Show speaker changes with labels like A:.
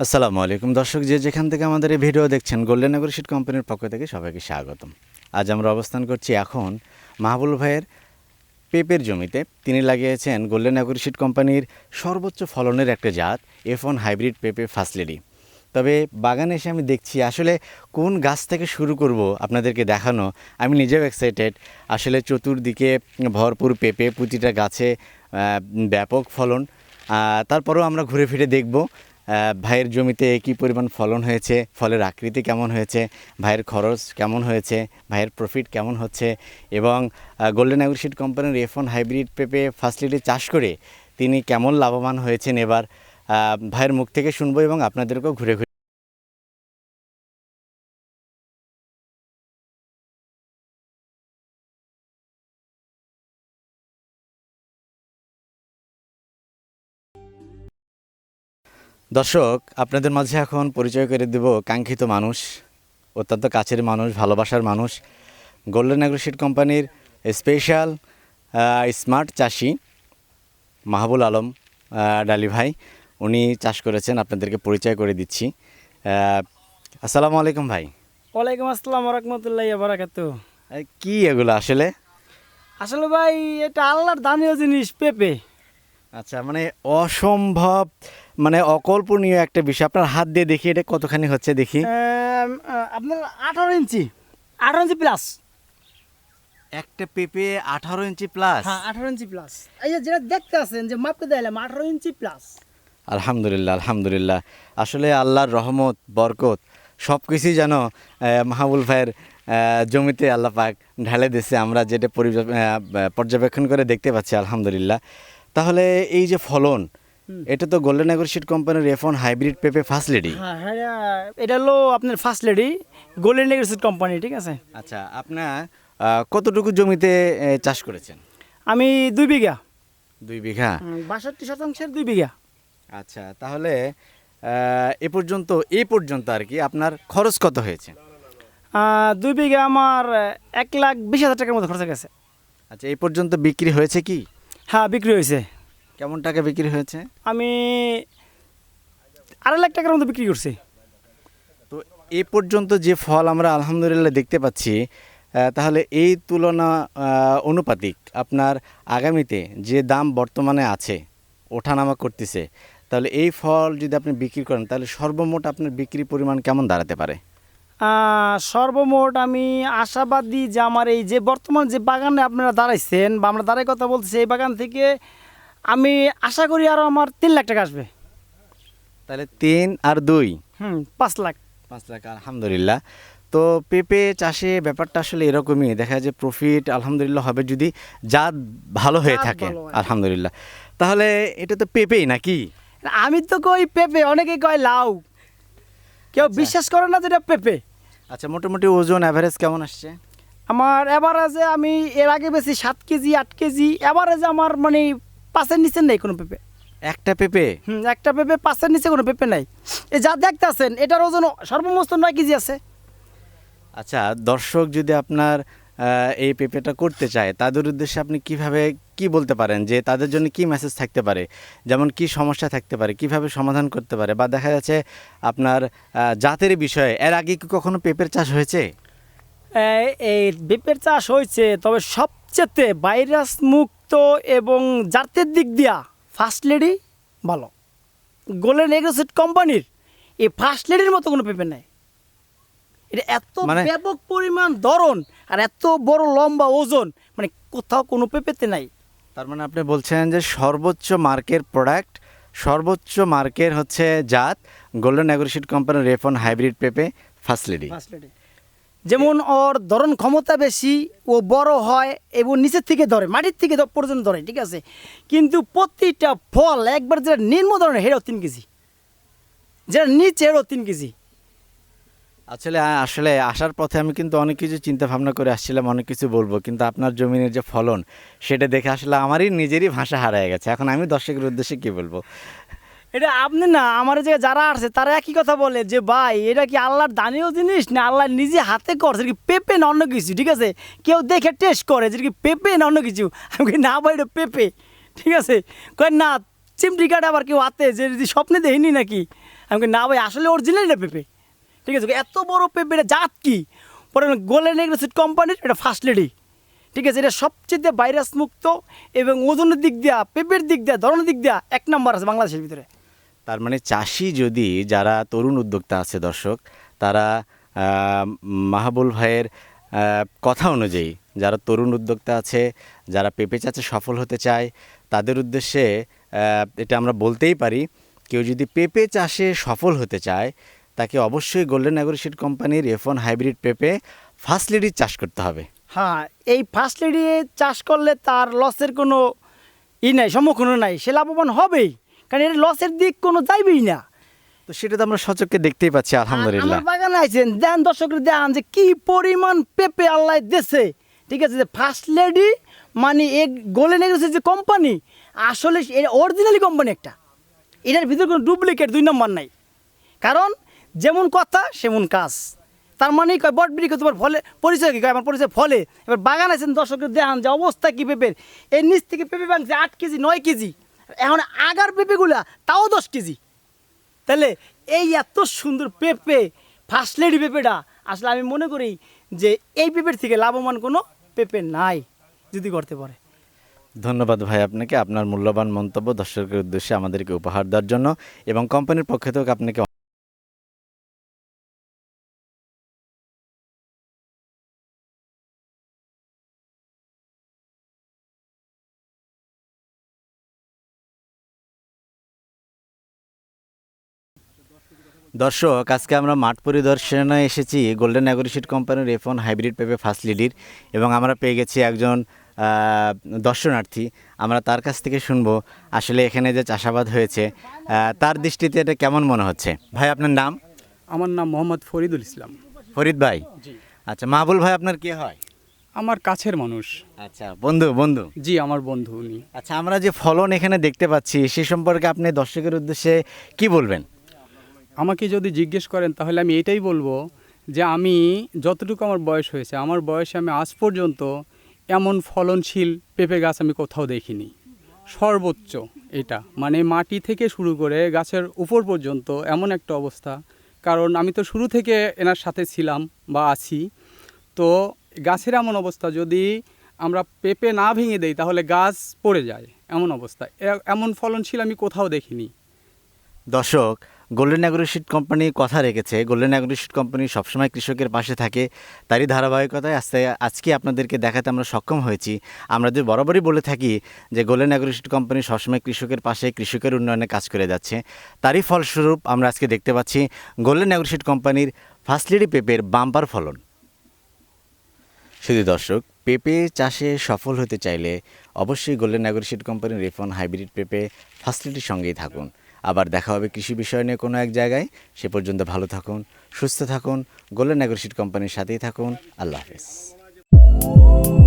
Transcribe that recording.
A: আসসালামু আলাইকুম। দর্শক, যে যেখান থেকে আমাদের এই ভিডিও দেখছেন গোল্ডেন নগর শিট কোম্পানির পক্ষ থেকে সবাইকে স্বাগতম। আজ আমরা অবস্থান করছি এখন মাহবুল ভাইয়ের পেঁপের জমিতে। তিনি লাগিয়েছেন গোল্ডেন নগর শিট কোম্পানির সর্বোচ্চ ফলনের একটা জাত এফ ওয়ান হাইব্রিড পেঁপে ফাসলেডি তবে বাগানে এসে আমি দেখছি, আসলে কোন গাছ থেকে শুরু করব আপনাদেরকে দেখানো, আমি নিজেও এক্সাইটেড আসলে চতুর্দিকে ভরপুর পেঁপে, প্রতিটা গাছে ব্যাপক ফলন। তারপরেও আমরা ঘুরে ফিরে দেখব। ভাইয়ের জমিতে কি পরিমাণ ফলন হয়েছে, ফলের আকৃতি কেমন হয়েছে, ভাইয়ের খরচ কেমন হয়েছে, ভাইয়ের প্রফিট কেমন হচ্ছে এবং গোল্ডেন অ্যাগ্রিসিড কোম্পানির এফ ওয়ান হাইব্রিড পেপে ফার্স্টলিটি চাষ করে তিনি কেমন লাভবান হয়েছেন এবার ভাইয়ের মুখ থেকে শুনব এবং আপনাদেরকেও ঘুরে ঘুরে দর্শক আপনাদের মাঝে এখন পরিচয় করে দেব কাঙ্ক্ষিত মানুষ অত্যন্ত কাছের মানুষ ভালোবাসার মানুষ গোল্ডেন অ্যাগ্রোশিট কোম্পানির স্পেশাল স্মার্ট চাষি মাহবুল আলম ডালি ভাই। উনি চাষ করেছেন আপনাদেরকে পরিচয় করে দিচ্ছি। আসসালামু আলাইকুম ভাই।
B: ওয়ালাইকুম আসসালাম রহমতুল্লাহ বারাকাতু।
A: কি এগুলো আসলে?
B: আসলে ভাই এটা আল্লাহর দানীয় জিনিস পেঁপে।
A: আচ্ছা মানে অসম্ভব মানে অকল্পনীয় একটা বিষয়। আপনার হাত দিয়ে দেখি এটা কতখানি হচ্ছে দেখি।
B: আপনার আঠারো ইঞ্চি। আঠারো ইঞ্চি প্লাস
A: একটা পেঁপে আঠারো ইঞ্চি প্লাস
B: হ্যাঁ আঠারো ইঞ্চি প্লাস এই যে যেটা দেখতে আছেন যে মাপকে দিলাম আঠারো ইঞ্চি প্লাস
A: আলহামদুলিল্লাহ আলহামদুলিল্লাহ। আসলে আল্লাহর রহমত বরকত সব কিছুই যেন মাহবুল ভাইয়ের জমিতে আল্লাহ পাক ঢালে দিছে আমরা যেটা পরিবে- পর্যবেক্ষণ করে দেখতে পাচ্ছি আলহামদুলিল্লাহ। তাহলে এই যে ফলন এটা তো গোল্ডেন অ্যাগ্রোশিট কোম্পানির এফ হাইব্রিড পেপে ফার্স্ট লেডি
B: এটা হলো আপনার first lady golden agro seed company ঠিক আছে?
A: আচ্ছা আপনার কতটুকু জমিতে চাষ করেছেন?
B: আমি দুই বিঘা।
A: দুই বিঘা?
B: বাষট্টি শতাংশের দুই বিঘা।
A: আচ্ছা তাহলে এ পর্যন্ত এই পর্যন্ত আর কি আপনার খরচ কত হয়েছে?
B: দুই বিঘা আমার এক লাখ বিশ হাজার টাকার মতো খরচা গেছে।
A: আচ্ছা এই পর্যন্ত বিক্রি হয়েছে কি?
B: হ্যাঁ বিক্রি হয়েছে।
A: কেমন টাকা বিক্রি হয়েছে?
B: আমি আড়াই লাখ টাকার মতো বিক্রি করছি।
A: তো এ পর্যন্ত যে ফল আমরা আলহামদুলিল্লাহ দেখতে পাচ্ছি তাহলে এই তুলনা অনুপাতিক আপনার আগামীতে যে দাম বর্তমানে আছে ওঠানামা করতেছে তাহলে এই ফল যদি আপনি বিক্রি করেন তাহলে সর্বমোট আপনার বিক্রি পরিমাণ কেমন দাঁড়াতে পারে?
B: সর্বমোট আমি আশাবাদী যে আমার এই যে বর্তমান যে বাগানে আপনারা দাঁড়াইছেন বা আমরা দাঁড়াই কথা বলতেছি এই বাগান থেকে আমি আশা করি আরও আমার তিন লাখ টাকা আসবে।
A: তাহলে তিন আর দুই?
B: হুম পাঁচ লাখ।
A: পাঁচ লাখ আলহামদুলিল্লাহ। তো পেঁপে চাষে ব্যাপারটা আসলে এরকমই দেখা যায় যে প্রফিট আলহামদুলিল্লাহ হবে যদি জাত ভালো হয়ে থাকে। আলহামদুলিল্লাহ। তাহলে এটা তো পেঁপেই নাকি?
B: আমি তো কই পেঁপে অনেকে কয় লাউ। কেউ বিশ্বাস করে না যেটা পেঁপে।
A: আচ্ছা মোটামুটি ওজন অ্যাভারেজ কেমন আসছে?
B: আমার এভারেজে আমি এর আগে বেশি সাত কেজি আট কেজি এভারেজে আমার মানে পাঁচের নিচে নেই কোনো পেঁপে।
A: একটা পেঁপে?
B: হুম একটা পেঁপে পাঁচের নিচে কোনো পেঁপে নাই। এই যা দেখতেছেন এটার ওজন সর্বমস্ত নয় কেজি আছে।
A: আচ্ছা দর্শক যদি আপনার এই পেঁপেটা করতে চায় তাদের উদ্দেশ্যে আপনি কীভাবে কি বলতে পারেন যে তাদের জন্য কি মেসেজ থাকতে পারে? যেমন কি সমস্যা থাকতে পারে কীভাবে সমাধান করতে পারে? বা দেখা যাচ্ছে আপনার জাতের বিষয়ে এর আগে কি কখনো পেঁপের চাষ হয়েছে?
B: এই- পেঁপের চাষ হয়েছে তবে সবচেয়ে ভাইরাস মুক্ত এবং জাতের দিক দিয়া ফার্স্ট লেডি ভালো। গোল্ডেন এগ্রোসিড কোম্পানির এই ফার্স্ট লেডির মতো কোনো পেঁপে নাই। এটা এত
A: মানে-
B: ব্যাপক পরিমাণ ধরন আর এত বড় লম্বা ওজন মানে কোথাও কোনো পেঁপেতে নাই।
A: তার মানে আপনি বলছেন যে সর্বোচ্চ মার্কের প্রোডাক্ট সর্বোচ্চ মার্কের হচ্ছে জাত গোল্ডেন অ্যাগ্রোশিট কোম্পানির রেফন হাইব্রিড পেঁপে ফার্স্ট লেডি
B: ফার্স্ট লেডি যেমন ওর ধরন ক্ষমতা বেশি, ও বড় হয়, এবং নিচের থেকে ধরে, মাটির থেকে পর্যন্ত ধরে, ঠিক আছে? কিন্তু প্রতিটা ফল একবার যেটা নিম্ন ধরনের হেরাও তিন কেজি। যেটা নিচে হেরাও তিন কেজি।
A: আসলে আসলে আসার পথে আমি কিন্তু অনেক কিছু চিন্তা ভাবনা করে আসছিলাম, অনেক কিছু বলব, কিন্তু আপনার জমিনের যে ফলন, সেটা দেখে আসলে আমারই নিজেরই ভাষা হারায় গেছে। এখন আমি দর্শকের উদ্দেশ্যে কি বলব?
B: এটা আপনি না আমার যে যারা আসছে তারা একই কথা বলে যে ভাই এটা কি আল্লাহর দানীয় জিনিস না আল্লাহ নিজে হাতে করছে? কি পেঁপে না অন্য কিছু? ঠিক আছে? কেউ দেখে টেস্ট করে যে কি পেঁপে না অন্য কিছু? আমি না ভাই এটা পেঁপে। ঠিক আছে? কয় না চিমটি কাটা আবার কেউ হাতে যে যদি স্বপ্নে দেখিনি নাকি? আমি বলি, না ভাই আসলে অরিজিনাল এটা পেঁপে। ঠিক আছে? এত বড় পেঁপে এটা জাত কি? পরে গোল্ডেন এগ্রোসিড কোম্পানির এটা ফার্স্ট লেডি ঠিক আছে? এটা সবচেয়ে ভাইরাস মুক্ত এবং ওজনের দিক দিয়া পেঁপের দিক দিয়া ধরনের দিক দিয়া এক নম্বর আছে বাংলাদেশের ভিতরে।
A: তার মানে চাষি যদি যারা তরুণ উদ্যোক্তা আছে দর্শক, তারা মাহবুল ভাইয়ের কথা অনুযায়ী যারা তরুণ উদ্যোক্তা আছে, যারা পেঁপে চাষে সফল হতে চায়, তাদের উদ্দেশ্যে এটা আমরা বলতেই পারি, কেউ যদি পেঁপে চাষে সফল হতে চায়, তাকে অবশ্যই গোল্ডেন অ্যাগ্রোসিড কোম্পানির এফ ওয়ান হাইব্রিড পেঁপে ফার্স্ট লিডির চাষ করতে হবে।
B: হ্যাঁ এই ফার্স্ট লেডি চাষ করলে তার লসের কোনো ই নাই সম্মুখীন নাই, সে লাভবান হবেই। কারণ এর লসের দিক কোনো যাইবেই না।
A: তো সেটা তো আমরা সচক্ষে দেখতেই পাচ্ছি আলহামদুলিল্লাহ।
B: বাগানে আছেন দেন দর্শকরা দেখান যে কি পরিমাণ পেঁপে আল্লাহ দেশে ঠিক আছে যে ফার্স্ট লেডি মানে এক গোল্ডেন এগ্রোসের যে কোম্পানি আসলে এটা অরিজিনালি কোম্পানি একটা। এটার ভিতরে কোনো ডুপ্লিকেট দুই নম্বর নাই। কারণ যেমন কথা সেমন কাজ। তার মানে কয় বট বিক্রি তোমার ফলে পরিচয় কী কয়? আমার পরিচয় ফলে। এবার বাগান আছেন দর্শকের দেখান যে অবস্থা কী পেঁপের। এর নিচ থেকে পেঁপে ভাঙছে আট কেজি নয় কেজি। এখন আগার পেঁপেগুলা, তাও দশ কেজি। তাহলে এই এত সুন্দর পেঁপে ফার্স্ট লেডি পেঁপেটা, আসলে আমি মনে করি যে এই পেঁপের থেকে লাভবান কোনো পেঁপে নাই, যদি করতে পারে
A: ধন্যবাদ ভাই আপনাকে। আপনার মূল্যবান মন্তব্য দর্শকের উদ্দেশ্যে আমাদেরকে উপহার দেওয়ার জন্য এবং কোম্পানির পক্ষ থেকে আপনাকে দর্শক আজকে আমরা মাঠ পরিদর্শনে এসেছি গোল্ডেন অ্যাগ্রোসিড কোম্পানির এফ ওয়ান হাইব্রিড পেপে ফার্স্ট লিডির এবং আমরা পেয়ে গেছি একজন দর্শনার্থী। আমরা তার কাছ থেকে শুনব আসলে এখানে যে চাষাবাদ হয়েছে তার দৃষ্টিতে এটা কেমন মনে হচ্ছে? ভাই আপনার নাম?
C: আমার নাম মোহাম্মদ ফরিদুল ইসলাম।
A: ফরিদ ভাই? আচ্ছা মাহবুল ভাই আপনার কে হয়?
C: আমার কাছের মানুষ।
A: আচ্ছা বন্ধু বন্ধু।
C: জি আমার বন্ধু উনি।
A: আচ্ছা আমরা যে ফলন এখানে দেখতে পাচ্ছি সে সম্পর্কে আপনি দর্শকের উদ্দেশ্যে কি বলবেন?
C: আমাকে যদি জিজ্ঞেস করেন, তাহলে আমি এটাই বলব যে আমি যতটুকু আমার বয়স হয়েছে, আমার বয়সে আমি আজ পর্যন্ত এমন ফলনশীল পেঁপে গাছ আমি কোথাও দেখিনি। সর্বোচ্চ এটা। মানে মাটি থেকে শুরু করে গাছের উপর পর্যন্ত এমন একটা অবস্থা। কারণ আমি তো শুরু থেকে এনার সাথে ছিলাম বা আছি। তো গাছের এমন অবস্থা, যদি আমরা পেঁপে না ভেঙে দেই, তাহলে গাছ পড়ে যায়। এমন অবস্থা। এমন ফলনশীল আমি কোথাও দেখিনি।
A: দর্শক গোল্ডেন অ্যাগ্রোশিট কোম্পানি কথা রেখেছে। গোল্ডেন অ্যাগ্রোশিট কোম্পানি সবসময় কৃষকের পাশে থাকে। তারই ধারাবাহিকতায় আজকে আজকে আপনাদেরকে দেখাতে আমরা সক্ষম হয়েছি। আমরা যে বরাবরই বলে থাকি যে গোল্ডেন অ্যাগ্রোশিট কোম্পানি সবসময় কৃষকের পাশে, কৃষকের উন্নয়নে কাজ করে যাচ্ছে, তারই ফলস্বরূপ আমরা আজকে দেখতে পাচ্ছি গোল্ডেন অ্যাগ্রোশিট কোম্পানির ফার্স্টলিডি পেঁপের বাম্পার ফলন। শুধু দর্শক, পেঁপে চাষে সফল হতে চাইলে অবশ্যই গোল্ডেন অ্যাগ্রোশিট কোম্পানির রেফন হাইব্রিড পেঁপে ফার্স্টলিটির সঙ্গেই থাকুন। আবার দেখা হবে কৃষি বিষয় নিয়ে কোনো এক জায়গায়। সে পর্যন্ত ভালো থাকুন, সুস্থ থাকুন, গোল্ডেন অ্যাগ্রোশিট কোম্পানির সাথেই থাকুন। আল্লাহ হাফেজ।